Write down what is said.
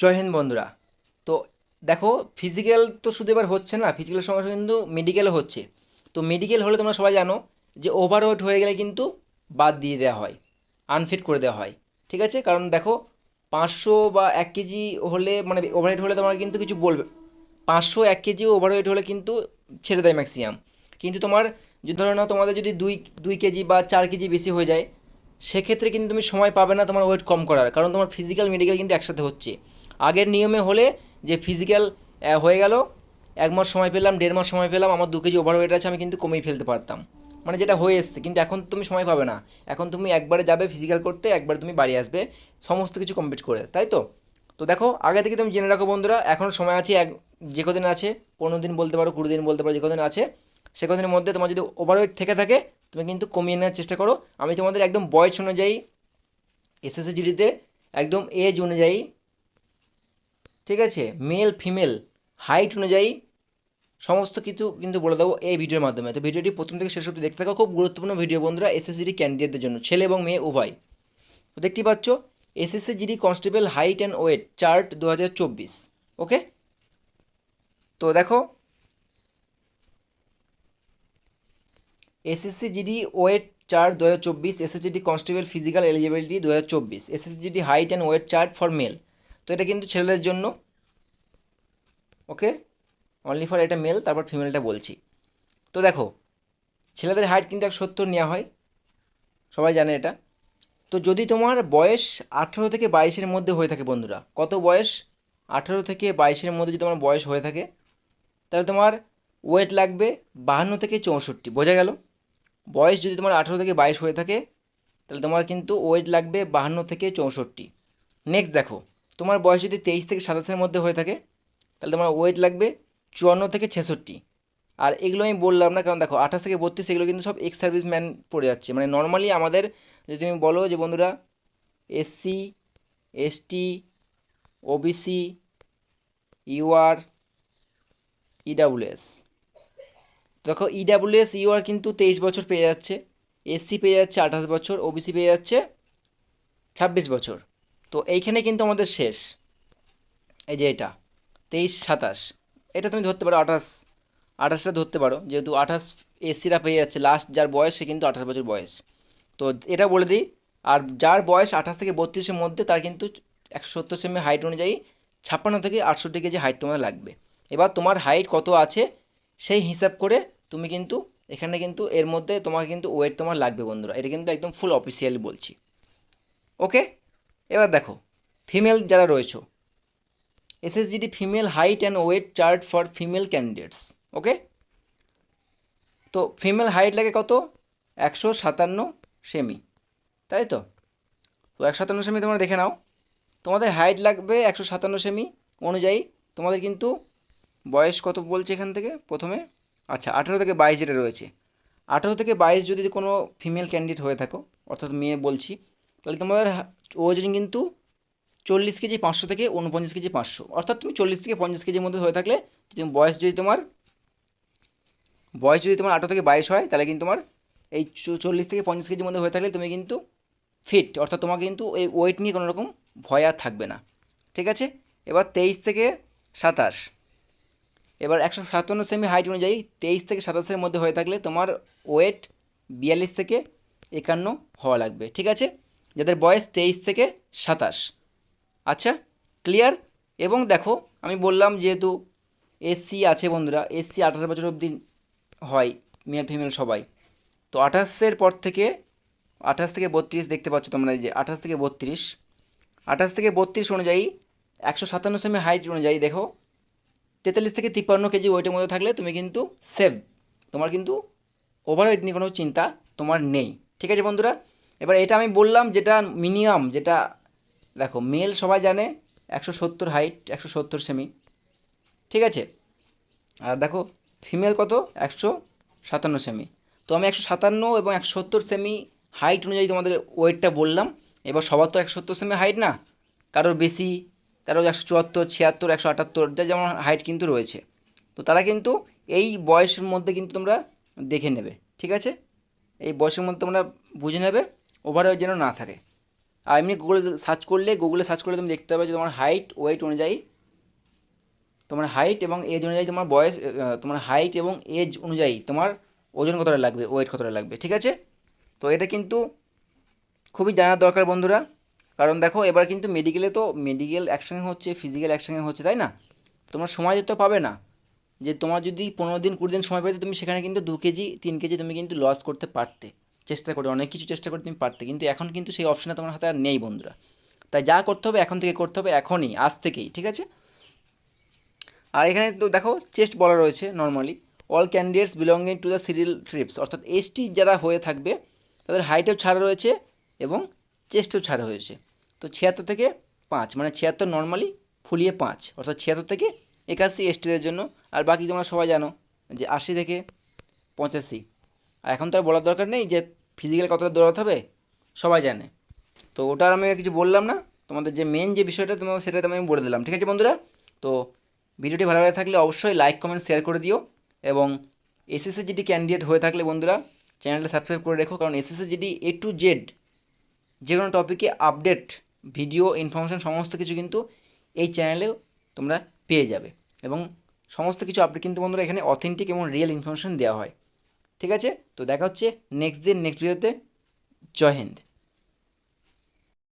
জয় হিন্দ বন্ধুরা। তো দেখো ফিজিক্যাল তো শুধু এবার হচ্ছে না ফিজিক্যাল সঙ্গে সঙ্গে কিন্তু মেডিকেলও হচ্ছে। তো মেডিকেল হলে তোমরা সবাই জানো যে ওভারওয়েট হয়ে গেলে কিন্তু বাদ দিয়ে দেওয়া হয় আনফিট করে দেওয়া হয়, ঠিক আছে? কারণ দেখো, পাঁচশো বা এক কেজি হলে মানে ওভারওয়েট হলে তোমার কিন্তু কিছু বলবে, পাঁচশো এক কেজি ওভারওয়েট হলে কিন্তু ছেড়ে দেয় ম্যাক্সিমাম কিন্তু তোমার যদি ধরো না তোমাদের যদি দুই দুই কেজি বা চার কেজি বেশি হয়ে যায়, সেক্ষেত্রে কিন্তু তুমি সময় পাবে না তোমার ওয়েট কম করার, কারণ তোমার ফিজিক্যাল মেডিকেল কিন্তু একসাথে হচ্ছে। আগের নিয়মে হলে যে ফিজিক্যাল হয়ে গেল, এক মাস সময় পেলাম, দেড় মাস সময় পেলাম, আমার দু কেজি ওভারওয়েট আছে, আমি কিন্তু কমিয়ে ফেলতে পারতাম। মানে যেটা হয়ে এসছে, কিন্তু এখন তুমি সময় পাবে না। এখন তুমি একবারে যাবে ফিজিক্যাল করতে, একবারে তুমি বাড়ি আসবে, সমস্ত কিছু কমপ্লিট করে, তাই তো? তো দেখো, আগে থেকে তুমি জেনে রাখো বন্ধুরা এখনও সময় আছে, এক, যে কদিন আছে, পনেরো দিন বলতে পারো, কুড়ি দিন বলতে পারো, যে কদিন আছে, সে কদিনের মধ্যে তোমার যদি ওভারওয়েট থেকে থাকে, তুমি কিন্তু কমিয়ে নেওয়ার চেষ্টা করো। আমি তোমাদের একদম বয়স অনুযায়ী এসএসসি জিডিতে একদম এজ অনুযায়ী ঠিক আছে? মেল ফিমেল হাইট অনুযায়ী সমস্ত কিছু কিন্তু বলে দেবো এই ভিডিওর মাধ্যমে। তো ভিডিওটি প্রথম থেকে শেষ অবধি দেখতে থাকো। খুব গুরুত্বপূর্ণ ভিডিও বন্ধুরা এসএসসিডি ক্যান্ডিডেটদের জন্য, ছেলে এবং মেয়ে উভয়। তো দেখতেই পাচ্ছ SSC GD constable height and weight chart দু হাজার চব্বিশ ওকে তো দেখো এসএসসি জিডি ওয়েট চার্ট দু হাজার চব্বিশ এসএসজিডি কনস্টেবল ফিজিক্যাল এলিজিবিলিটি দু হাজার চব্বিশ SSC GD height and weight chart for male তো এটা কিন্তু ছেলেদের জন্য ওকে? অনলি ফর এটা মেল তারপর ফিমেলটা বলছি। তো দেখো, ছেলেদের হাইট কিন্তু এক সত্তর নেওয়া হয়। সবাই জানে এটা। তো যদি তোমার বয়স আঠেরো থেকে বাইশের মধ্যে হয়ে থাকে বন্ধুরা, কত বয়স? আঠেরো থেকে বাইশের মধ্যে যদি তোমার বয়স হয়ে থাকে, তাহলে তোমার ওয়েট লাগবে বাহান্ন থেকে চৌষট্টি, বোঝা গেল? বয়স যদি তোমার আঠেরো থেকে বাইশ হয়ে থাকে, তাহলে তোমার কিন্তু ওয়েট লাগবে বাহান্ন থেকে চৌষট্টি। নেক্সট দেখো, তোমার বয়স যদি তেইশ থেকে সাতাশের মধ্যে হয়ে থাকে তাহলে তোমার ওয়েট লাগবে চুয়ান্ন থেকে ছেষট্টি। আর এগুলো আমি বললাম না, কারণ দেখো আঠাশ থেকে বত্রিশ এগুলো কিন্তু সব এক্স সার্ভিস ম্যান পড়ে যাচ্ছে। মানে নর্মালি আমাদের, যদি তুমি বলো যে বন্ধুরা SC ST OBC UR EWS দেখো ইডাব্লিউএস ইউআর কিন্তু তেইশ বছর পেয়ে যাচ্ছে এসসি পেয়ে যাচ্ছে আঠাশ বছর ওবিসি পেয়ে যাচ্ছে ছাব্বিশ বছর। তো এইখানে কিন্তু আমাদের শেষ। এই যে এটা। তেইশ, সাতাশ। এটা তুমি ধরতে পারো আঠাশ। আঠাশটা ধরতে পারো, যেহেতু আঠাশ এসিরা পেয়ে যাচ্ছে। লাস্ট যার বয়স, সে কিন্তু আঠাশ বছর বয়স। তো এটা বলে দিই, আর যার বয়স আঠাশ থেকে বত্রিশের মধ্যে, তার কিন্তু একশো সত্তর সেমি হাইট অনুযায়ী ছাপ্পান্ন থেকে আটষট্টি কেজি হাইট তোমার লাগবে। এবার তোমার হাইট কত আছে, সেই হিসাব করে তুমি কিন্তু, এখানে কিন্তু এর মধ্যে তোমার কিন্তু ওয়েট তোমার লাগবে বন্ধুরা। এটা কিন্তু একদম ফুল অফিসিয়ালি বলছি। ওকে এবার দেখো ফিমেল যারা রয়েছে SSGD female height and weight chart for female candidates okay তো ফিমেল হাইট লাগে কত? একশো সাতান্ন সেমি, তাই তো? তো একশো সাতান্ন সেমি তোমরা দেখে নাও। তোমাদের হাইট লাগবে একশো সাতান্ন সেমি অনুযায়ী। তোমাদের কিন্তু বয়স কত বলছে এখান থেকে? প্রথমে? আচ্ছা আঠেরো থেকে বাইশ যেটা রয়েছে। আঠেরো থেকে বাইশ যদি কোনো ফিমেল ক্যান্ডিডেট হয়ে থাকো, অর্থাৎ মেয়ে বলছি, তাহলে তোমাদের ওজন কিন্তু চল্লিশ কেজি পাঁচশো থেকে উনপঞ্চাশ কেজি পাঁচশো। অর্থাৎ তুমি চল্লিশ থেকে পঞ্চাশ কেজির মধ্যে হয়ে থাকলে তুমি বয়স যদি তোমার, বয়স যদি তোমার আঠেরো থেকে বাইশ হয়, তাহলে কিন্তু তোমার এই চল্লিশ থেকে পঞ্চাশ কেজির মধ্যে হয়ে থাকলে তুমি কিন্তু ফিট অর্থাৎ তোমার কিন্তু এই ওয়েট নিয়ে কোনো রকম ভয় আর থাকবে না। ঠিক আছে? এবার তেইশ থেকে সাতাশ। এবার একশো সাতান্ন সেমি হাইট অনুযায়ী তেইশ থেকে সাতাশের মধ্যে হয়ে থাকলে তোমার ওয়েট বিয়াল্লিশ থেকে একান্ন হওয়া লাগবে। ঠিক আছে? যাদের বয়স তেইশ থেকে সাতাশ। আচ্ছা ক্লিয়ার এবং দেখো, আমি বললাম যেহেতু এসসি আছে বন্ধুরা এসসি আঠাশ বছর অবধি হয় মেল ফিমেল সবাই। তো আঠাশের পর থেকে, আঠাশ থেকে বত্রিশ দেখতে পাচ্ছ তোমরা যে, আঠাশ থেকে বত্রিশ। আঠাশ থেকে বত্রিশ অনুযায়ী একশো সাতান্ন সেমি হাইট অনুযায়ী দেখো, তেতাল্লিশ থেকে তিপ্পান্ন কেজি ওয়েটের মধ্যে থাকলে তুমি কিন্তু সেভ তোমার কিন্তু ওভারওয়েট নিয়ে কোনো চিন্তা তোমার নেই। ঠিক আছে বন্ধুরা? এবার এটা আমি বললাম যেটা মিনিমাম যেটা দেখো মেল সবাই জানে একশো সত্তর হাইট একশো সত্তর সেমি ঠিক আছে? আর দেখো ফিমেল কত? একশো সাতান্ন সেমি তো আমি একশো সাতান্ন এবং একশো সত্তর সেমি হাইট অনুযায়ী তোমাদের ওয়েটটা বললাম। এবার সবার তো একশো সত্তর সেমি হাইট না। কারোর বেশি, কারোর একশো চুয়াত্তর, ছিয়াত্তর, একশো আটাত্তর, যা যেমন হাইট কিন্তু রয়েছে। তো তারা কিন্তু এই বয়সের মধ্যে কিন্তু তোমরা দেখে নেবে। ঠিক আছে? এই বয়সের মধ্যে তোমরা বুঝে নেবে ওভারওয়েট যেন না থাকে। আর এমনি গুগলে সার্চ করলে গুগলে সার্চ করলে তুমি দেখতে পাবে যে তোমার হাইট ওয়েট অনুযায়ী, তোমার হাইট এবং এজ অনুযায়ী তোমার বয়স তোমার হাইট এবং এজ অনুযায়ী তোমার ওজন কতটা লাগবে ওয়েট কতটা লাগবে, ঠিক আছে? তো এটা কিন্তু খুবই জানার দরকার বন্ধুরা। কারণ দেখো, এবার কিন্তু মেডিকেলে তো মেডিকেল একসঙ্গে হচ্ছে ফিজিক্যাল একসঙ্গে হচ্ছে, তাই না? তোমার সময় তো পাবে না। যে তোমার যদি পনেরো দিন, কুড়ি দিন সময় পেতে, তুমি সেখানে কিন্তু দু কেজি, তিন কেজি তুমি কিন্তু লস করতে পারতে। চেষ্টা করে, অনেক কিছু চেষ্টা করে তুমি পারতে। কিন্তু এখন কিন্তু সেই অপশনটা তোমার হাতে আর নেই বন্ধুরা। তাই যা করতে হবে এখন থেকে করতে হবে এখনই, আজ থেকেই, ঠিক আছে? আর এখানে তো দেখো চেস্ট বলা রয়েছে normally all candidates belonging to the serial tribes অর্থাৎ এসটি যারা হয়ে থাকবে, তাদের হাইটেও ছাড়া রয়েছে এবং চেস্টেও ছাড়া হয়েছে। তো ছিয়াত্তর থেকে পাঁচ মানে ছিয়াত্তর নর্মালি ফুলিয়ে পাঁচ, অর্থাৎ ছিয়াত্তর থেকে একাশি এসটিদের জন্য। আর বাকি তোমরা সবাই জানো যে আশি থেকে পঁচাশি। আর এখন তো আর বলার দরকার নেই যে ফিজিক্যাল কতটা দৌড়াতে হবে, সবাই জানে। তো ওটা আর আমি কিছু বললাম না, তোমাদের যে মেন যে বিষয়টা, তোমাদের সেটা আমি বলে দিলাম, ঠিক আছে বন্ধুরা? তো ভিডিওটি ভালো লাগে থাকলে অবশ্যই লাইক কমেন্ট শেয়ার করে দিও এবং এসএসসি জিডি ক্যান্ডিডেট হয়ে থাকলে বন্ধুরা চ্যানেলটা সাবস্ক্রাইব করে রেখো, কারণ SSC GD A to Z যে কোনো টপিকে আপডেট ভিডিও ইনফরমেশান সমস্ত কিছু কিন্তু এই চ্যানেলেও তোমরা পেয়ে যাবে। এবং সমস্ত কিছু আপডেট কিন্তু বন্ধুরা এখানে অথেন্টিক এবং রিয়েল ইনফরমেশান দেওয়া হয়। ঠিক আছে? তো দেখা হচ্ছে নেক্সট দিন নেক্সট ভিডিওতে জয় হিন্দ।